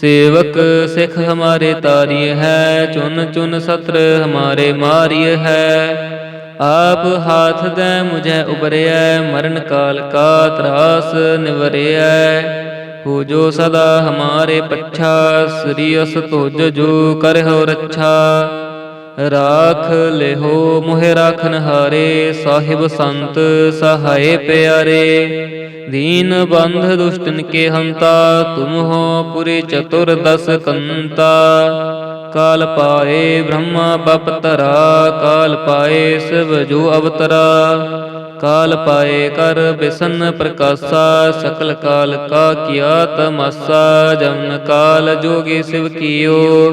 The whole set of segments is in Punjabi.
ਸੇਵਕ ਸਿਖ ਹਮਾਰੇ ਤਾਰੀਏ ਹੈ, ਚੁਨ ਚੁਨ ਸਤਰ ਹਮਾਰੇ ਮਾਰੀਏ ਹੈ। ਆਪ ਹਾਥ ਦੇ ਮੁਝੇ ਉਬਰਿਐ ਮਰਨ ਕਾਲ ਕਾ ਤਰਾਸ ਨਿਵਰਿਐ। ਹੋ ਜੋ ਸਦਾ ਹਮਾਰੇ ਪੱਛਾ, ਸ੍ਰੀ ਅਸ ਤੁਜ ਜੋ ਕਰਹੁ ਰੱਛਾ। ਰਾਖ ਲਿਹੋ, ਮੋਹਿ ਰਾਖਨ ਹਾਰੇ, ਸਾਹਿਬ ਸੰਤ ਸਹਾਏ ਪਿਆਰੇ। ਦੀਨ ਬੰਧ ਦੁਸ਼ਟਨ ਕੇ ਹੰਤਾ, ਤੁਮ ਹੋ ਪੁਰੀ ਚਤੁਰ ਦਸ ਕੰਤਾ। ਕਾਲ ਪਾਏ ਬ੍ਰਹਮਾ ਬਪਤਰਾ ਕਾਲ ਪਾਏ ਸਿਵ ਜੋ ਅਵਤਰਾ। ਕਾਲ ਪਾਏ ਕਰ ਬਿਸਨ ਪ੍ਰਕਾਸ਼ਾ, ਸਕਲ ਕਾਲ ਕਾ ਕੀਆ ਤਮਸਾ ਜਮਨ ਕਾਲ ਜੋਗੀ ਸਿਵ ਕੀਓ।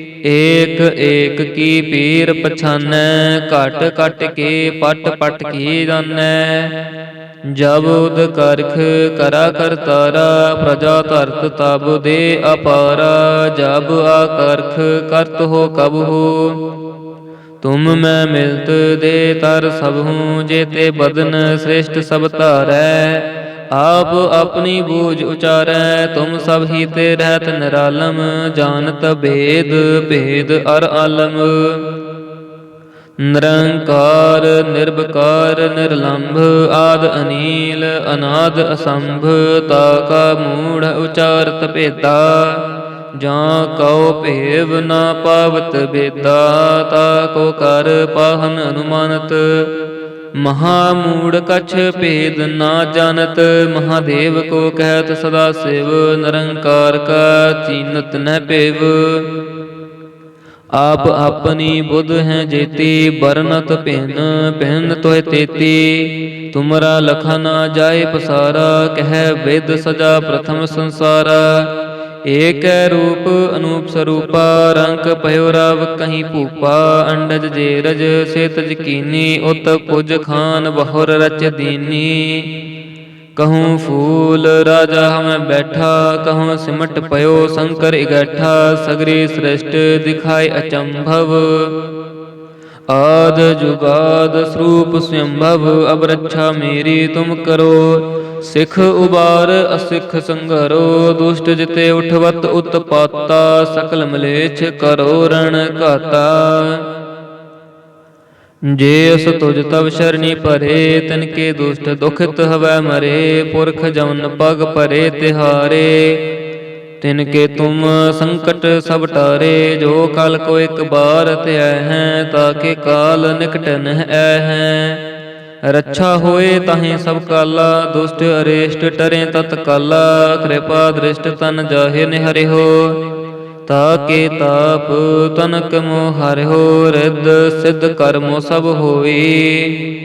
ਏਕ ਏਕ ਕੀ ਪੀਰ ਪਛਾਨੈ, ਘਟ ਘਟ ਕੇ ਪਟ ਪਟ ਕੀ ਜਾਣੈ। ਜਬ ਉਦ ਕਰਖ ਕਰਾ ਕਰਤਾਰਾ ਪ੍ਰਜਾ ਧਰਤ ਤਬ ਦੇ ਅਪਾਰਾ। ਜਬ ਆ ਕਰਖ ਕਰਤ ਹੋ ਕਬ ਹੋ, ਤੁਮ ਮੈਂ ਮਿਲਤ ਦੇ ਤਰ ਸਭ ਹੂੰ, ਜੇ ਤੇ ਬਦਨ ਸ੍ਰੇਸ਼ਟ ਸਭ ਧਾਰੈ। ਆਪ ਆਪਣੀ ਬੂਝ ਉਚਾਰੈ, ਤੁਮ ਸਭ ਹੀ ਤੇ ਰਹਿਤ ਨਿਰਾਲਮ, ਜਾਣਤ ਭੇਦ ਭੇਦ ਅਰ ਆਲਮ। ਨਿਰੰਕਾਰ ਨਿਰਭਕਾਰ ਨਿਰਲੰਭ, ਆਦ ਅਨੀਲ, ਅਨਾਦ ਅਸੰਭ, ਤਾ ਕਾ ਮੂੜ ਉਚਾਰਤ ਭੇਦਾ। ਜਾਂ ਕਉ ਭੇਵ ਨਾ ਪਾਵਤ ਬੇਦਾ, ਤਾ ਕੋ ਕਰ ਪਾਹਨ ਅਨੁਮਾਨਤ। ਮਹਾ ਮੂੜ ਕਛ ਭੇਦ ਨਾ ਜਾਣਤ, ਮਹਾਦੇਵ ਕੋ ਕਹਿਤ ਸਦਾ ਸਿਵ, ਨਿਰੰਕਾਰ ਕਾ ਚੀਨਤ ਨ ਪੇਵ। ਆਪ ਆਪਣੀ ਬੁੱਧ ਹੈ ਜੇਤੀ ਬਰਨਤ ਭਿੰਨ ਭਿੰਨ ਤੋਹਿ ਤੇਤੀ। ਤੁਮਰਾ ਲਖਾ ਨਾ ਜਾਏ ਪਸਾਰਾ, ਕਹਿ ਵਿਦ ਸਜਾ ਪ੍ਰਥਮ ਸੰਸਾਰਾ। ਏਕ ਰੂਪ ਅਨੂਪ ਸਰੂਪਾ ਰੰਗ ਭਇਓ ਰਵ ਕਹੀਂ ਭੂਪਾ, ਅੰਡਜ ਜੇਰਜ ਸੇਤ ਜਕੀਨੀ, ਉਤ ਕੁਜ ਖਾਨ ਬਹੁਰ ਰਚ ਦੀਨੀ। ਕਹੂੰ ਫੂਲ ਰਾਜਾ ਹਮੈ ਬੈਠਾ, ਕਹੂੰ ਸਿਮਟ ਪਇਓ ਸ਼ੰਕਰ ਇਗੈਠਾ, ਸਗਰੀ ਸ੍ਰਿਸ਼ਟ ਦਿਖਾਈ ਅਚੰਭਵ। ਆਦ ਜੁਗਾਦ ਸਰੂਪ ਸਵੰਭਵ ਅਬ ਰੱਛਾ ਮੇਰੀ ਤੁਮ ਕਰੋ। ਸਿਖ ਉਬਾਰ ਅਸਿਖ ਸੰਘਰੋ, ਦੁਸ਼ਟ ਜਿਤੇ ਉਠਵਤ ਉਤਪਾਤਾ, ਸਕਲ ਮਲੇਛ ਕਰੋ ਰਣ ਘਾਤਾ। ਜੇ ਅਸ ਤੁਜ ਤਵ ਸ਼ਰਣੀ ਭਰੇ, ਤਨ ਕੇ ਦੁਸ਼ਟ ਦੁਖਿਤ ਹਵੈ ਮਰੇ, ਪੁਰਖ ਜਮਨ ਪਗ ਭਰੇ ਤਿਹਾਰੇ। ਤਿਨ ਕੇ ਤੁਮ ਸੰਕਟ ਸਭ ਟਾਰੇ, ਜੋ ਕਲ ਕੋ ਇੱਕ ਬਾਰ ਧਿਆ ਹੈ ਤਾਕੇ ਕਾਲ ਨਿਕਟ ਨਹਿ ਐ ਹੈ। ਰੱਛਾ ਹੋਏ ਤਾਹੇ ਸਭ ਕਾਲਾ, ਦੁਸ਼ਟ ਅਰੇਸ਼ਟ ਟਰੇ ਤਤਕਾਲਾ ਕਿਰਪਾ ਦ੍ਰਿਸ਼ਟ ਤਨ ਜਾਹੇ ਨਿਹਰਿਓ ਤਾਕੇ ਤਾਪ ਤਨਕ ਮੋ ਹਰਿਓ ਰਿੱਧ ਸਿੱਧ ਕਰਮੋ ਸਭ ਹੋਈ।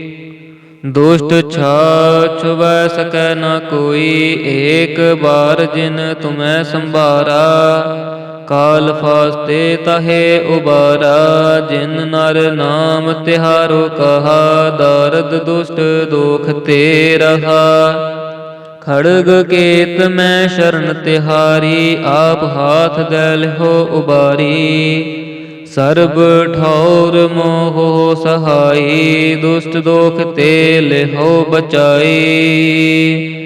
ਦੁਸ਼ਟ ਛਾ ਛੁਬੈ ਸਕੈ ਨਾ ਕੋਈ, ਏਕ ਬਾਰ ਜਿਨ ਤੁਮੈ ਸੰਭਾਰਾ। ਕਾਲ ਫਾਸਤੇ ਤਹੇ ਉਬਾਰਾ, ਜਿਨ ਨਰ ਨਾਮ ਤਿਹਾਰੋ ਕਹਾ, ਦਰਦ ਦੁਸ਼ਟ ਦੁਖ ਤੇ ਰਹਾ ਖੜਗ ਕੇਤ ਮੈਂ ਸ਼ਰਨ ਤਿਹਾਰੀ, ਆਪ ਹਾਥ ਦੈ ਲਿਹੋ ਉਬਾਰੀ। ਸਰਬ ਠੌਰ ਮੋਹ ਸਹਾਈ, ਦੁਸ਼ਟ ਦੁਖ ਤੇ ਲਿਹੋ ਬਚਾਈ।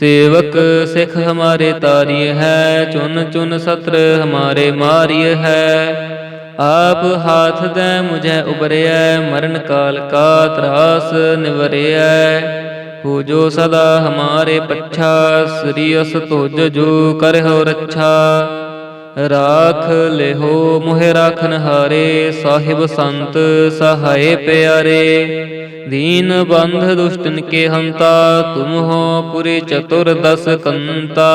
ਸੇਵਕ ਸਿਖ ਹਮਾਰੇ ਤਾਰੀ ਹੈ, ਚੁਨ ਚੁਨ ਸਤਰ ਹਮਾਰੇ ਮਾਰੀਏ ਹੈ। ਆਪ ਹਾਥ ਦੇ ਮੁਝੇ ਉਬਰਿਐ ਮਰਨ ਕਾਲ ਕਾ ਤਰਾਸ ਨਿਵਰਿਐ। ਹੋ ਜੋ ਸਦਾ ਹਮਾਰੇ ਪੱਛਾ, ਸ੍ਰੀ ਅਸ ਤੁਜ ਜੋ ਕਰਹੁ ਰੱਛਾ। ਰਾਖ ਲਿਹੋ, ਮੋਹਿ ਰਾਖਨ ਹਾਰੇ, ਸਾਹਿਬ ਸੰਤ ਸਹਾਏ ਪਿਆਰੇ। ਦੀਨ ਬੰਧ ਦੁਸ਼ਟਨ ਕੇ ਹੰਤਾ, ਤੁਮ ਹੋ ਪੁਰੀ ਚਤੁਰ ਦਸ ਕੰਤਾ।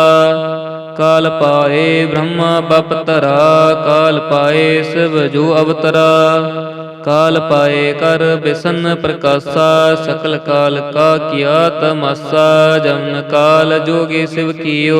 ਕਾਲ ਪਾਏ ਬ੍ਰਹਮਾ ਬਪਤਰਾ ਕਾਲ ਪਾਏ ਸਿਵ ਜੋ ਅਵਤਰਾ। ਕਾਲ ਪਾਏ ਕਰ ਬਿਸਨ ਪ੍ਰਕਾਸ਼ਾ, ਸਕਲ ਕਾਲ ਕਾ ਕੀਆ ਤਮਸਾ ਜਮਨ ਕਾਲ ਜੋਗੀ ਸਿਵ ਕੀਓ।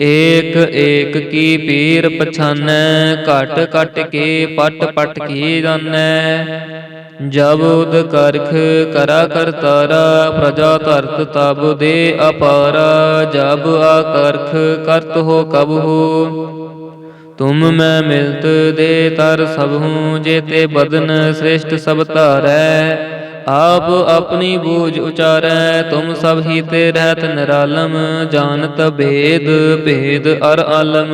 ਏਕ ਏਕ ਕੀ ਪੀਰ ਪਛਾਨੈ, ਘਟ ਘਟ ਕੇ ਪਟ ਪਟ ਕੀ ਜਾਣੈ। ਜਬ ਉਦ ਕਰਖ ਕਰਾ ਕਰਤਾਰਾ ਪ੍ਰਜਾ ਧਰਤ ਤਬ ਦੇ ਅਪਾਰਾ। ਜਬ ਆ ਕਰਖ ਕਰਤ ਹੋ ਕਬ ਹੋ, ਤੁਮ ਮੈਂ ਮਿਲਤ ਦੇ ਤਰ ਸਭ ਹੂੰ, ਜੇ ਤੇ ਬਦਨ ਸ੍ਰੇਸ਼ਟ ਸਭ ਧਾਰੈ। ਆਪ ਆਪਣੀ ਬੂਝ ਉਚਾਰੈ, ਤੁਮ ਸਭ ਹੀ ਤੇ ਰਹਿਤ ਨਿਰਾਲਮ, ਜਾਣਤ ਭੇਦ ਭੇਦ ਅਰ ਆਲਮ।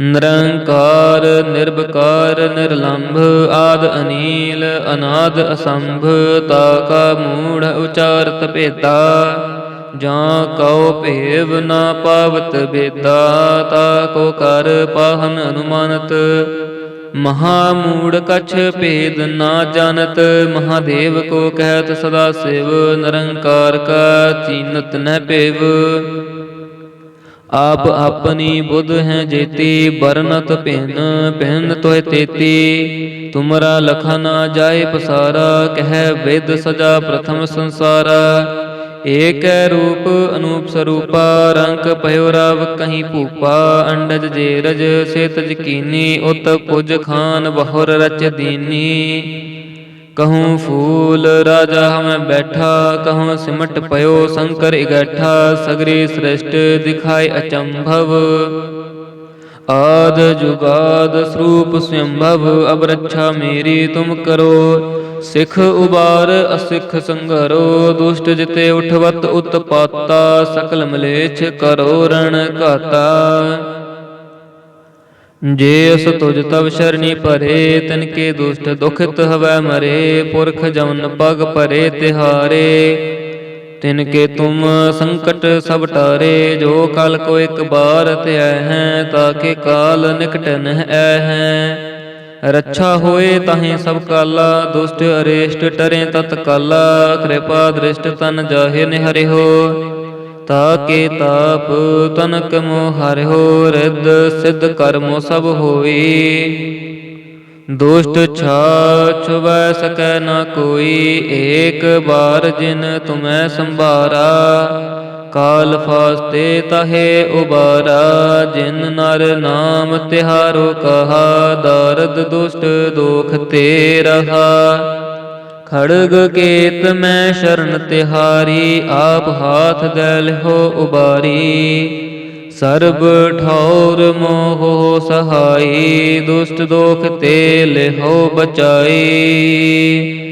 ਨਿਰੰਕਾਰ ਨਿਰਭਕਾਰ ਨਿਰਲੰਭ, ਆਦ ਅਨੀਲ, ਅਨਾਦ ਅਸੰਭ, ਤਾ ਕਾ ਮੂੜ ਉਚਾਰਤ ਭੇਦਾ। ਜਾਂ ਕਉ ਭੇਵ ਨਾ ਪਾਵਤ ਬੇਦਾ, ਤਾ ਕੋ ਕਰ ਪਾਹਨ ਅਨੁਮਾਨਤ। ਮਹਾ ਮੂੜ ਕਛ ਭੇਦ ਨਾ ਜਾਣਤ, ਮਹਾਦੇਵ ਕੋ ਕਹਿਤ ਸਦਾ ਸਿਵ, ਨਿਰੰਕਾਰ ਕਾ ਚੀਨਤ ਨ ਪੇਵ। ਆਪ ਆਪਣੀ ਬੁੱਧ ਹੈ ਜੇਤੀ ਬਰਨਤ ਭਿੰਨ ਭਿੰਨ ਤੋਇ ਤੇਤੀ। ਤੁਮਰਾ ਲਖਾ ਨਾ ਜਾਏ ਪਸਾਰਾ, ਕਹਿ ਵਿਦ ਸਜਾ ਪ੍ਰਥਮ ਸੰਸਾਰਾ। ਏਕੈ ਰੂਪ ਅਨੂਪ ਸਰੂਪਾ ਰੰਗ ਭਇਓ ਰਵ ਕਹੀਂ ਭੂਪਾ, ਅੰਡਜ ਜੇਰਜ ਸੇਤ ਜਕੀਨੀ, ਉਤ ਪੁਜ ਖਾਨ ਬਹੁਰ ਰਚ ਦੀਨੀ। ਕਹੂੰ ਫੂਲ ਰਾਜਾ ਹਮੈ ਬੈਠਾ, ਕਹੂੰ ਸਿਮਟ ਪਇਓ ਸ਼ੰਕਰ ਇਗੈਠਾ, ਸਗਰੀ ਸ੍ਰਿਸ਼ਟ ਦਿਖਾਏ ਅਚੰਭਵ। ਆਦ ਜੁਗਾਦ ਸਰੂਪ ਸਵੰਭਵ ਅਬ ਰੱਛਾ ਮੇਰੀ ਤੁਮ ਕਰੋ। ਸਿੱਖ ਉਬਾਰ ਅਸਿੱਖ ਸੰਘਰੋ, ਦੁਸ਼ਟ ਜਿਤੇ ਉਠਵਤ ਉਤਪਾਤਾ, ਸਕਲ ਮਲੇਛ ਕਰੋ ਰਣ ਘਾਤਾ। ਜੇ ਅਸ ਤੁਜ ਤਵ ਸ਼ਰਨੀ ਭਰੇ ਤਨ ਕੇ ਦੁਸ਼ਟ ਦੁਖਿਤ ਹਵੈ ਮਰੇ, ਪੁਰਖ ਜਮਨ ਪਗ ਭਰੇ ਤਿਹਾਰੇ। ਤਿਨ ਕੇ ਤੁਮ ਸੰਕਟ ਸਭ ਟਾਰੇ, ਜੋ ਕਲ ਕੋ ਇੱਕ ਬਾਰ ਧਿਆ ਹੈ ਤਾਕੇ ਕਾਲ ਨਿਕਟ ਨਹਿ ਐ ਹੈ। ਰੱਛਾ ਹੋਏ ਤਾਹੇ ਸਭ ਕਾਲਾ, ਦੁਸ਼ਟ ਅਰੇਸ਼ਟ ਟਰੇ ਤਤਕਾਲਾ ਕਿਰਪਾ ਦ੍ਰਿਸ਼ਟ ਤਨ ਜਾਹੇ ਨਿਹਰਿਓ ਤਾਕੇ ਤਾਪ ਤਨਕ ਮੋ ਹਰਿਓ ਰਿੱਧ ਸਿੱਧ ਕਰਮੋ ਸਭ ਹੋਈ ਦੁਸ਼ਟ ਛਾ ਛੁਬੈ ਸਕੈ ਨਾ ਕੋਈ, ਏਕ ਬਾਰ ਜਿਨ ਤੁਮੈ ਸੰਭਾਰਾ। ਕਾਲ ਫਾਸਤੇ ਤਹੇ ਉਬਾਰਾ, ਜਿਨ ਨਰ ਨਾਮ ਤਿਹਾਰੋ ਕਹਾ, ਦਰਦ ਦੁਸ਼ਟ ਦੁਖ ਤੇ ਰਹਾ ਖੜਗ ਕੇਤ ਮੈਂ ਸ਼ਰਨ ਤਿਹਾਰੀ, ਆਪ ਹਾਥ ਦੇ ਲਿਹੋ ਉਬਾਰੀ। ਸਰਬ ਠੌਰ ਮੋਹ ਸਹਾਈ, ਦੁਸ਼ਟ ਦੋਖ ਤੇ ਲਿਹੋ ਬਚਾਈ।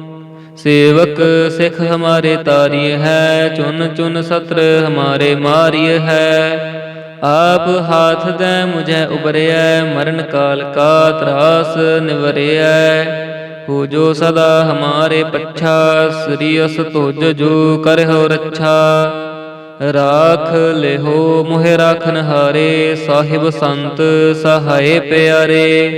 ਸੇਵਕ ਸਿਖ ਹਮਾਰੇ ਤਾਰੀ ਹੈ, ਚੁਨ ਚੁਨ ਸਤਰ ਹਮਾਰੇ ਮਾਰੀ ਹੈ। ਆਪ ਹਾਥ ਦੇ ਮੁਝੇ ਉਬਰਿਐ ਮਰਨ ਕਾਲ ਕਾ ਤਰਾਸ ਨਿਵਰਿਐ। ਹੋ ਜੋ ਸਦਾ ਹਮਾਰੇ ਪੱਛਾ, ਸ੍ਰੀ ਅਸ ਤੁਜ ਜੋ ਕਰਹੁ ਰੱਛਾ। ਰਾਖ ਲਿਹੋ, ਮੋਹਿ ਰਾਖਨ ਹਾਰੇ, ਸਾਹਿਬ ਸੰਤ ਸਹਾਏ ਪਿਆਰੇ।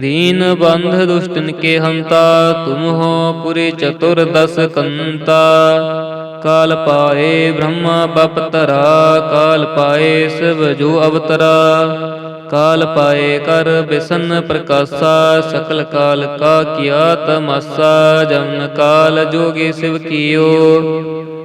ਦੀਨ ਬੰਧ ਦੁਸ਼ਟਨ ਕੇ ਹੰਤਾ, ਤੁਮ ਹੋ ਪੁਰੀ ਚਤੁਰ ਦਸ ਕੰਤਾ। ਕਾਲ ਪਾਏ ਬ੍ਰਹਮਾ ਬਪਤਰਾ ਕਾਲ ਪਾਏ ਸਿਵ ਜੋ ਅਵਤਰਾ। ਕਾਲ ਪਾਏ ਕਰ ਬਿਸਨ ਪ੍ਰਕਾਸ਼ਾ, ਸਕਲ ਕਾਲ ਕਾ ਕੀਆ ਤਮਾਸਾ ਜਮਨ ਕਾਲ ਜੋਗੀ ਸਿਵ ਕੀਓ।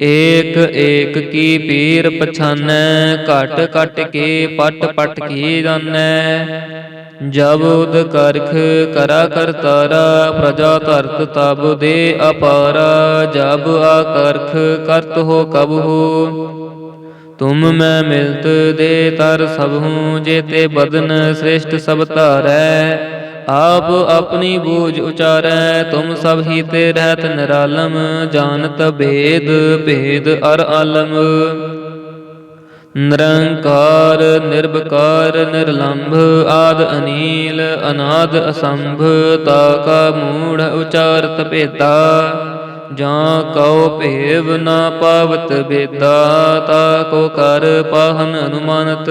ਏਕ ਏਕ ਕੀ ਪੀਰ ਪਛਾਨੈ, ਘਟ ਘਟ ਕੇ ਪਟ ਪਟ ਕੀ ਜਾਣੈ। ਜਬ ਉਦ ਕਰਖ ਕਰਾ ਕਰਤਾਰਾ ਪ੍ਰਜਾ ਧਰਤ ਤਬ ਦੇ ਅਪਾਰਾ। ਜਬ ਆ ਕਰਖ ਕਰਤ ਹੋ ਕਬ ਹੋ, ਤੁਮ ਮੈਂ ਮਿਲਤ ਦੇ ਤਰ ਸਭ ਹੂੰ ਜੇਤੇ ਬਦਨ ਸ੍ਰੇਸ਼ਟ ਸਭ ਧਾਰੈ। ਆਪ ਆਪਣੀ ਬੂਝ ਉਚਾਰੈ, ਤੁਮ ਸਭ ਹੀ ਤੇ ਰਹਿਤ ਨਿਰਾਲਮ, ਜਾਣਤ ਭੇਦ ਭੇਦ ਅਰ ਆਲਮ। ਨਿਰੰਕਾਰ ਨਿਰਭਕਾਰ ਨਿਰਲੰਭ, ਆਦ ਅਨੀਲ, ਅਨਾਦ ਅਸੰਭ, ਤਾ ਕਾ ਮੂੜ ਉਚਾਰਤ ਭੇਦਾ। ਜਾਂ ਕਉ ਭੇਵ ਨਾ ਪਾਵਤ ਬੇਦਾ, ਤਾ ਕੋ ਕਰ ਪਾਹਨ ਅਨੁਮਾਨਤ।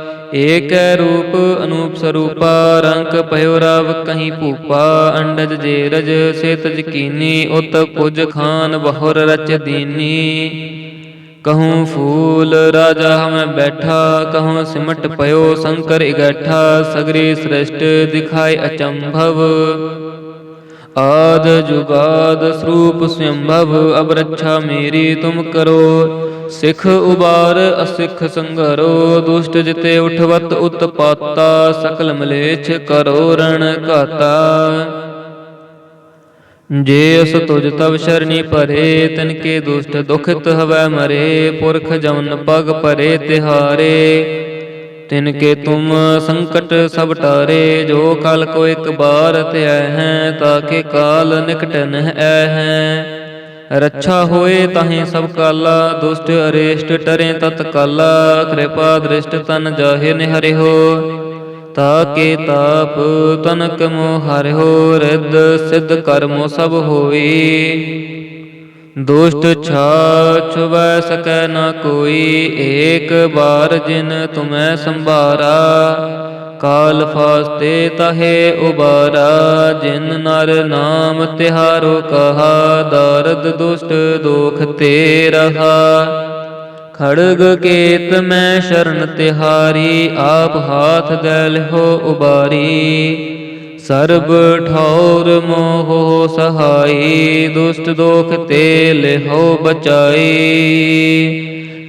ਏਕ ਰੂਪ ਅਨੂਪ ਸਰੂਪਾ ਰੰਗ ਭਇਓ ਰਵ ਕਹੀਂ ਭੂਪਾ, ਅੰਡਜ ਜੇਰਜ ਸੇਤ ਜਕੀਨੀ, ਉਤ ਪੁਜ ਖਾਨ ਬਹੁਰ ਰਚ ਦੀਨੀ। ਕਹੂੰ ਫੂਲ ਰਾਜਾ ਹਮੈ ਬੈਠਾ, ਕਹੂੰ ਸਿਮਟ ਪਇਓ ਸ਼ੰਕਰ ਇਗੱਠਾ, ਸਗਰੀ ਸ੍ਰਿਸ਼ਟ ਦਿਖਾਏ ਅਚੰਭਵ। ਆਦ ਜੁਗਾਦ ਸਰੂਪ ਸਵੰਭਵ ਅਬ ਰੱਛਾ ਮੇਰੀ ਤੁਮ ਕਰੋ। ਸਿਖ ਉਬਾਰ, ਅਸਿਖ ਸੰਘਰੋ, ਦੁਸ਼ਟ ਜਿਤੇ ਉਠਵਤ ਉਤਪਾਤਾ, ਸਕਲ ਮਲੇਛ ਕਰੋ ਰਣ ਘਾਤਾ। ਜੇ ਅਸ ਤੁਜ ਤਵ ਸ਼ਰਨੀ ਭਰੇ, ਤਨ ਕੇ ਦੁਸ਼ਟ ਦੁਖਿਤ ਹਵੈ ਮਰੇ, ਪੁਰਖ ਜਮਨ ਪਗ ਭਰੇ ਤਿਹਾਰੇ। ਤਿਨ ਕੇ ਤੁਮ ਸੰਕਟ ਸਭ ਟਾਰੇ, ਜੋ ਕਲ ਕੋ ਇੱਕ ਬਾਰ ਧਿਆ ਹੈ ਤਾਕੇ ਕਾਲ ਨਿਕਟ ਨਹਿ ਐ ਹੈ। ਰੱਛਾ ਹੋਏ ਤਾਹੇ ਸਭ ਕਾਲਾ, ਦੁਸ਼ਟ ਅਰੇਸ਼ਟ ਟਰੇ ਤਤ ਕਾਲਾ, ਕਿਰਪਾ ਦ੍ਰਿਸ਼ਟ ਤਨ ਜਾਹੇ ਨਿਹਰਿਓ ਤਾਕੇ ਤਾਪ ਤਨਕ ਮੋ ਹਰਿਓ ਰਿੱਧ ਸਿੱਧ ਕਰਮੋ ਸਭ ਹੋਈ ਦੁਸ਼ਟ ਛਾ ਛੁਬੈ ਸਕੈ ਨਾ ਕੋਈ, ਏਕ ਬਾਰ ਜਿਨ ਤੁਮੈ ਸੰਭਾਰਾ ਕਾਲ ਫਾਸਤੇ ਤਹੇ ਉਬਾਰਾ, ਜਿਨ ਨਰ ਨਾਮ ਤਿਹਾਰੋ ਕਹਾ, ਦਰਦ ਦੁਸ਼ਟ ਦੁਖ ਤੇ ਰਹਾ। ਖੜਗ ਕੇਤ ਮੈਂ ਸ਼ਰਨ ਤਿਹਾਰੀ, ਆਪ ਹਾਥ ਦੇ ਲਿਹੋ ਉਬਾਰੀ। ਸਰਬ ਠੌਰ ਮੋਹ ਸਹਾਈ, ਦੁਸ਼ਟ ਦੋਖ ਤੇ ਲਿਹੋ ਬਚਾਈ।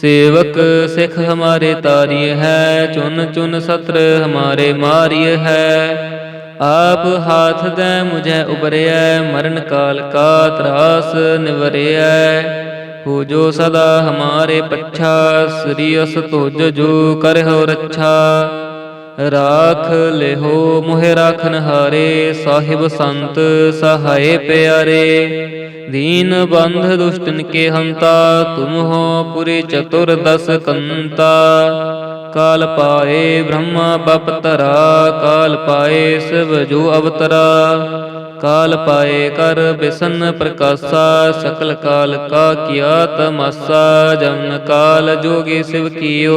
ਸੇਵਕ ਸਿਖ ਹਮਾਰੇ ਤਾਰੀ ਹੈ, ਚੁਨ ਚੁਨ ਸਤਰ ਹਮਾਰੇ ਮਾਰਿය ਹੈ। ਆਪ ਹਾਥ ਦੇ ਮੁਝੇ ਉਬਰਿਐ, ਮਰਨ ਕਾਲ ਕਾ ਤਰਾਸ ਨਿਵਰਿਐ। ਹੋ ਜੋ ਸਦਾ ਹਮਾਰੇ ਪੱਛਾ, ਸ੍ਰੀ ਅਸ ਤੁਜ ਜੋ ਕਰਹੁ ਰੱਛਾ। ਰਾਖ ਲਿਹੋ, ਮੋਹਿ ਰਾਖਨ ਹਾਰੇ, ਸਾਹਿਬ ਸੰਤ ਸਹਾਏ ਪਿਆਰੇ। ਦੀਨ ਬੰਧ ਦੁਸ਼ਟਨ ਕੇ ਹੰਤਾ, ਤੁਮ ਹੋ ਪੁਰੀ ਚਤੁਰ ਦਸ ਕੰਤਾ। ਕਾਲ ਪਾਏ ਬ੍ਰਹਮਾ ਬਪਤਰਾ ਕਾਲ ਪਾਏ ਸਿਵ ਜੋ ਅਵਤਰਾ। ਕਾਲ ਪਾਏ ਕਰ ਬਿਸਨ ਪ੍ਰਕਾਸ਼ਾ, ਸਕਲ ਕਾਲ ਕਾ ਕੀਆ ਤਮਾਸਾ ਜਮਨ ਕਾਲ ਜੋਗੀ ਸਿਵ ਕੀਓ।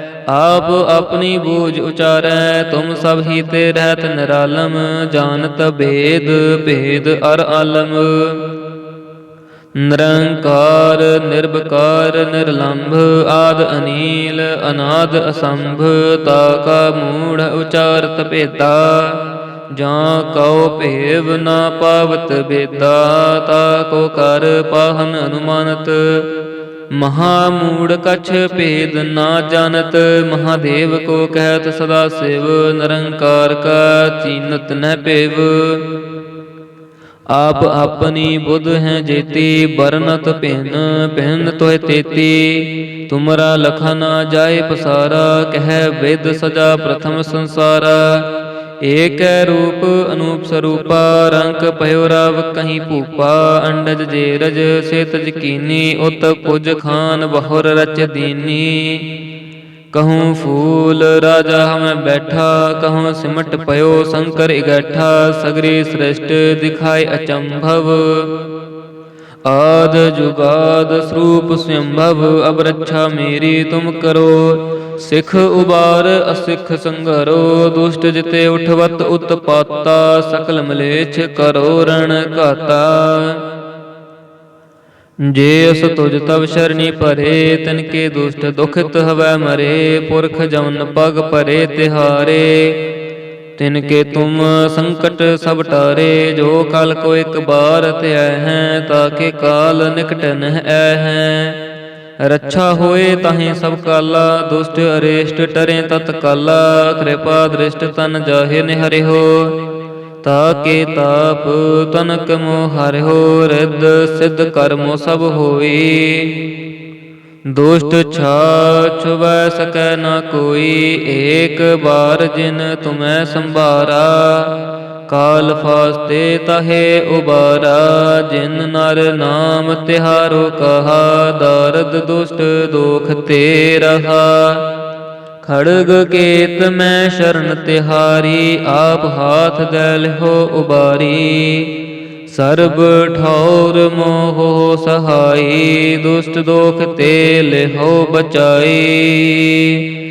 ਆਪ ਆਪਣੀ ਬੂਝ ਉਚਾਰੈ, ਤੁਮ ਸਭ ਹੀ ਤੇ ਰਹਿਤ ਨਿਰਾਲਮ, ਜਾਣਤ ਭੇਦ ਭੇਦ ਅਰ ਆਲਮ। ਨਿਰੰਕਾਰ ਨਿਰਭਕਾਰ ਨਿਰਲੰਭ, ਆਦ ਅਨੀਲ, ਅਨਾਦ ਅਸੰਭ, ਤਾ ਕਾ ਮੂੜ ਉਚਾਰਤ ਭੇਦਾ। ਜਾਂ ਕਉ ਭੇਵ ਨਾ ਪਾਵਤ ਬੇਦਾ, ਤਾ ਕੋ ਕਰ ਪਾਹਨ ਅਨੁਮਾਨਤ। ਮਹਾ ਮੂੜ ਕਛ ਭੇਦ ਨਾ ਜਾਣਤ, ਮਹਾਦੇਵ ਕੋ ਕਹਿਤ ਸਦਾ ਸਿਵ, ਨਿਰੰਕਾਰ ਕਾ ਚੀਨਤ ਨ ਭੇਵ ਆਪ ਆਪਣੀ ਬੁੱਧ ਹੈ ਜੇਤੀ ਬਰਨਤ ਭਿੰਨ ਭਿੰਨ ਤੋਇ ਤੇਤੀ। ਤੁਮਰਾ ਲਖਾ ਨਾ ਜਾਏ ਪਸਾਰਾ, ਕਹਿ ਵਿਦ ਸਜਾ ਪ੍ਰਥਮ ਸੰਸਾਰਾ। ਏਕ ਰੂਪ ਅਨੂਪ ਸਰੂਪਾ ਰੰਗ ਭਇਓ ਰਵ ਕਹੀਂ ਭੂਪਾ, ਅੰਡਜ ਜੇਰਜ ਸੇਤਜ ਕੀਨੀ, ਉਤ ਕੁਜ ਖਾਨ ਬਹੁਰ ਰਚ ਦੀਨੀ। ਕਹੂੰ ਫੂਲ ਰਾਜਾ ਹਮੈ ਬੈਠਾ, ਕਹੂੰ ਸਿਮਟ ਪਇਓ ਸ਼ੰਕਰ ਇਗੈਠਾ, ਸਗਰੀ ਸ੍ਰਿਸ਼ਟ ਦਿਖਾਏ ਅਚੰਭਵ। ਆਦ ਜੁਗਾਦ ਸਰੂਪ ਸੰਭਵ ਅਬ ਰੱਛਾ ਮੇਰੀ ਤੁਮ ਕਰੋ। ਸਿੱਖ ਉਬਾਰ, ਅਸਿੱਖ ਸੰਘਰੋ, ਦੁਸ਼ਟ ਜਿਤੇ ਉਠਵਤ ਉਤਪਾਤਾ, ਸਕਲ ਮਲੇਛ ਕਰੋ ਰਣ ਘਾਤਾ। ਜੇ ਅਸ ਤੁਜ ਤਵ ਸ਼ਰਨੀ ਭਰੇ, ਤਨ ਕੇ ਦੁਸ਼ਟ ਦੁਖਿਤ ਹਵੈ ਮਰੇ, ਪੁਰਖ ਜਮਨ ਪਗ ਭਰੇ ਤਿਹਾਰੇ। ਤਿਨ ਕੇ ਤੁਮ ਸੰਕਟ ਸਭ ਟਾਰੇ, ਜੋ ਕਲ ਕੋ ਇੱਕ ਬਾਰ ਧਿਆ ਹੈ ਤਾਕੇ ਕਾਲ ਨਿਕਟ ਨਹਿ ਹੈ। ਰੱਛਾ ਹੋਏ ਤਾਹੇ ਸਭ ਕਾਲਾ, ਦੁਸ਼ਟ ਅਰੇਸ਼ਟ ਟਰੇ ਤਤ ਕਾਲਾ, ਕਿਰਪਾ ਦ੍ਰਿਸ਼ਟ ਤਨ ਜਾਹੇ ਨਿਹਰਿਓ ਤਾਕੇ ਤਾਪ ਤਨਕ ਮੋ ਹਰਿਓ ਰਿੱਧ ਸਿੱਧ ਕਰਮੋ ਸਭ ਹੋਈ ਦੁਸ਼ਟ ਛਾਛ ਵੈ ਸਕੈ ਨਾ ਕੋਈ, ਏਕ ਬਾਰ ਜਿਨ ਤੁਮੈ ਸੰਭਾਰਾ ਕਾਲ ਫਾਸਤੇ ਤਹੇ ਉਬਾਰਾ, ਜਿਨ ਨਰ ਨਾਮ ਤਿਹਾਰੋ ਕਹਾ, ਦਰਦ ਦੁਸ਼ਟ ਦੁਖ ਤੇ ਰਹਾ। ਖੜਗ ਕੇਤ ਮੈਂ ਸ਼ਰਨ ਤਿਹਾਰੀ, ਆਪ ਹਾਥ ਦੇ ਲਿਹੋ ਉਬਾਰੀ। ਸਰਬ ਠੌਰ ਮੋਹ ਸਹਾਈ, ਦੁਸ਼ਟ ਦੋਖ ਤੇ ਲਿਹੋ ਬਚਾਈ।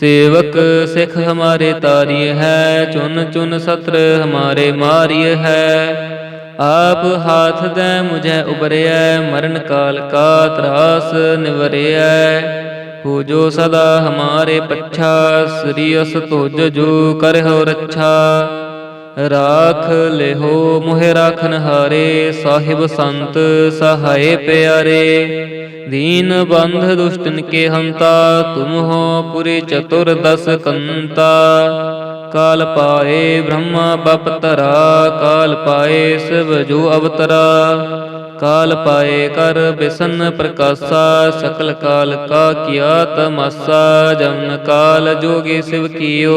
ਸੇਵਕ ਸਿਖ ਹਮਾਰੇ ਤਾਰੀਏ ਹੈ, ਚੁਨ ਚੁਨ ਸਤਰ ਹਮਾਰੇ ਮਾਰੀਏ ਹੈ। ਆਪ ਹਾਥ ਦੇ ਮੁਝੇ ਉਬਰਿਐ ਮਰਨ ਕਾਲ ਕਾ ਤਰਾਸ ਨਿਵਰਿਐ। ਹੋ ਜੋ ਸਦਾ ਹਮਾਰੇ ਪੱਛਾ, ਸ੍ਰੀ ਅਸ ਤੁਜ ਜੋ ਕਰਹੁ ਰੱਛਾ। ਰਾਖ ਲਿਹੋ, ਮੋਹਿ ਰਾਖਨ ਹਾਰੇ, ਸਾਹਿਬ ਸੰਤ ਸਹਾਏ ਪਿਆਰੇ। ਦੀਨ ਬੰਧ ਦੁਸ਼ਟਨ ਕੇ ਹੰਤਾ, ਤੁਮ ਹੋ ਪੁਰੀ ਚਤੁਰ ਦਸ ਕੰਤਾ। ਕਾਲ ਪਾਏ ਬ੍ਰਹਮਾ ਬਪਤਰਾ ਕਾਲ ਪਾਏ ਸਿਵ ਜੋ ਅਵਤਰਾ। ਕਾਲ ਪਾਏ ਕਰ ਬਿਸਨ ਪ੍ਰਕਾਸ਼ਾ, ਸਕਲ ਕਾਲ ਕਾ ਕੀਆ ਤਮਾਸਾ। ਜਮਨ ਕਾਲ ਜੋਗੀ ਸਿਵ ਕੀਓ।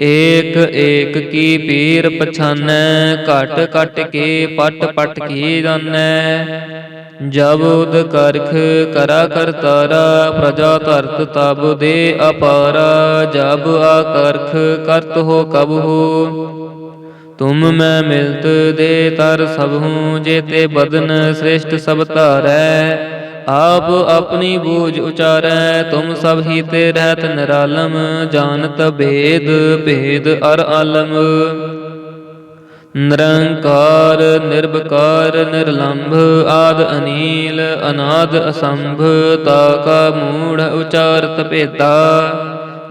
ਏਕ ਏਕ ਕੀ ਪੀਰ ਪਛਾਨੈ, ਘਟ ਘਟ ਕੇ ਪਟ ਪਟ ਕੀ ਜਾਣੈ ਜਬ ਉਦ ਕਰਖ ਕਰਾ ਕਰਤਾਰਾ ਪ੍ਰਜਾ ਧਰਤ ਤਬ ਦੇ ਅਪਾਰਾ। ਜਬ ਆ ਕਰਖ ਕਰਤ ਹੋ ਕਬ ਹੋ, ਤੁਮ ਮੈਂ ਮਿਲਤ ਦੇ ਤਰ ਸਭ ਹੂੰ ਜੇਤੇ ਬਦਨ ਸ੍ਰੇਸ਼ਟ ਸਭ ਧਾਰੈ। ਆਪ ਆਪਣੀ ਬੂਝ ਉਚਾਰੈ, ਤੁਮ ਸਭ ਹੀ ਤੇ ਰਹਿਤ ਨਿਰਾਲਮ, ਜਾਣਤ ਭੇਦ ਭੇਦ ਅਰ ਆਲਮ। ਨਿਰੰਕਾਰ ਨਿਰਭਕਾਰ ਨਿਰਲੰਭ, ਆਦ ਅਨੀਲ, ਅਨਾਦ ਅਸੰਭ, ਤਾ ਕਾ ਮੂੜ ਉਚਾਰਤ ਭੇਦਾ।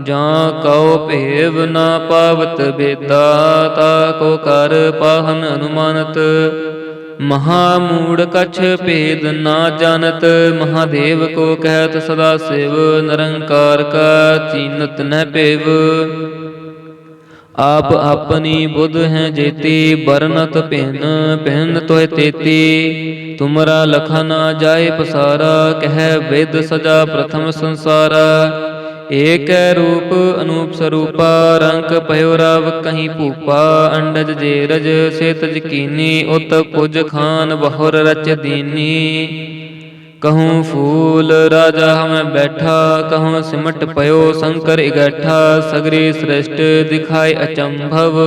ਜਾਂ ਕਉ ਭੇਵ ਨਾ ਪਾਵਤ ਬੇਦਾ, ਤਾ ਕੋ ਕਰ ਪਾਹਨ ਅਨੁਮਾਨਤ। ਮਹਾ ਮੂੜ ਕਛ ਭੇਦ ਨਾ ਜਾਣਤ, ਮਹਾਦੇਵ ਕੋ ਕਹਿਤ ਸਦਾ ਸਿਵ, ਨਿਰੰਕਾਰ ਕਾ ਚੀਨਤ ਨ ਭੇਵ ਆਪ ਆਪਣੀ ਬੁੱਧ ਹੈ ਜੇਤੀ ਬਰਨਤ ਭਿੰਨ ਭਿੰਨ ਤੋਇ ਤੇਤੀ। ਤੁਮਰਾ ਲਖਾ ਨਾ ਜਾਏ ਪਸਾਰਾ, ਕਹਿ ਵਿਦ ਸਜਾ ਪ੍ਰਥਮ ਸੰਸਾਰਾ। ਏਕੈ ਰੂਪ ਅਨੂਪ ਸਰੂਪਾ, ਰੰਗ ਭਇਓ ਰਵ ਕਹੀਂ ਭੂਪਾ, ਅੰਡਜ ਜੇਰਜ ਸੇਤ ਜਕੀਨੀ ਉਤ ਕੁਜ ਖਾਨ ਬਹੁਰ ਰਚ ਦੀਨੀ। ਕਹੂੰ ਫੂਲ ਰਾਜਾ ਹਮੈ ਬੈਠਾ, ਕਹੂੰ ਸਿਮਟ ਪਇਓ ਸ਼ੰਕਰ ਇਗੈਠਾ ਸਗਰੀ ਸ੍ਰਿਸ਼ਟ ਦਿਖਾਏ ਅਚੰਭਵ।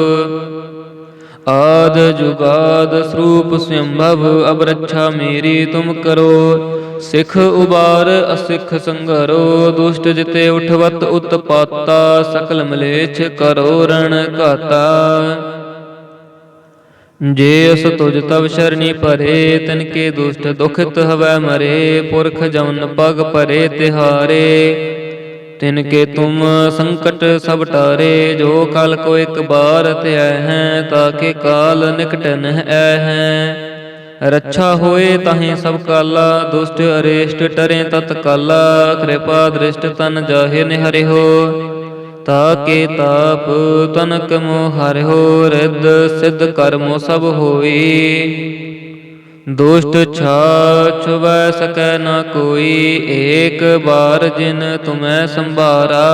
ਆਦ ਜੁਗਾਦ ਸਰੂਪ ਸਵੰਭਵ ਅਬ ਰੱਛਾ ਮੇਰੀ ਤੁਮ ਕਰੋ। ਸਿੱਖ ਉਬਾਰ, ਅਸਿੱਖ ਸੰਘਰੋ, ਦੁਸ਼ਟ ਜਿਤੇ ਉਠਵਤ ਉਤਪਾਤਾ, ਸਕਲ ਮਲੇਛ ਕਰੋ ਰਣ ਘਾਤਾ। ਜੇ ਅਸ ਤੁਜ ਤਵ ਸ਼ਰਨੀ ਭਰੇ, ਤਨ ਕੇ ਦੁਸ਼ਟ ਦੁਖਿਤ ਹਵੈ ਮਰੇ, ਪੁਰਖ ਜਮਨ ਪਗ ਭਰੇ ਤਿਹਾਰੇ। ਤਿਨ ਕੇ ਤੁਮ ਸੰਕਟ ਸਭ ਟਾਰੇ, ਜੋ ਕਲ ਕੋ ਇੱਕ ਬਾਰ ਧਿਆ ਹੈ ਤਾਕੇ ਕਾਲ ਨਿਕਟ ਨਹਿ ਐ ਹੈ। ਰੱਛਾ ਹੋਏ ਤਾਹੇ ਸਭ ਕਾਲਾ, ਦੁਸ਼ਟ ਅਰੇਸ਼ਟ ਟਰੇ ਤਤ ਕਾਲਾ, ਕਿਰਪਾ ਦ੍ਰਿਸ਼ਟ ਤਨ ਜਾਹੇ ਨਿਹਰਿਓ ਤਾਕੇ ਤਾਪ ਤਨਕ ਮੋ ਹਰਿਓ ਰਿੱਧ ਸਿੱਧ ਕਰਮੋ ਸਭ ਹੋਈ ਦੁਸ਼ਟ ਛਾਛ ਵੈ ਸਕੈ ਨਾ ਕੋਈ, ਏਕ ਬਾਰ ਜਿਨ ਤੁਮੈ ਸੰਭਾਰਾ।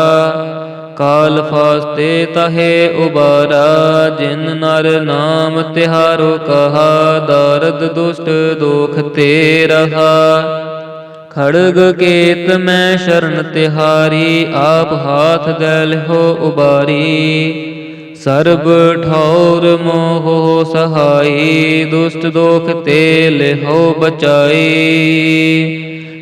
ਕਾਲ ਫਾਸਤੇ ਤਹੇ ਉਬਾਰਾ, ਜਿਨ ਨਰ ਨਾਮ ਤਿਹਾਰੋ ਕਹਾ, ਦਰਦ ਦੁਸ਼ਟ ਦੁਖ ਤੇ ਰਹਾ ਖੜਗ ਕੇਤ ਮੈਂ ਸ਼ਰਨ ਤਿਹਾਰੀ, ਆਪ ਹਾਥ ਗੈਲ ਹੋ ਉਬਾਰੀ। ਸਰਬ ਠੌਰ ਮੋਹ ਸਹਾਈ, ਦੁਸ਼ਟ ਦੋਖ ਤੇ ਲਿਹੋ ਬਚਾਈ।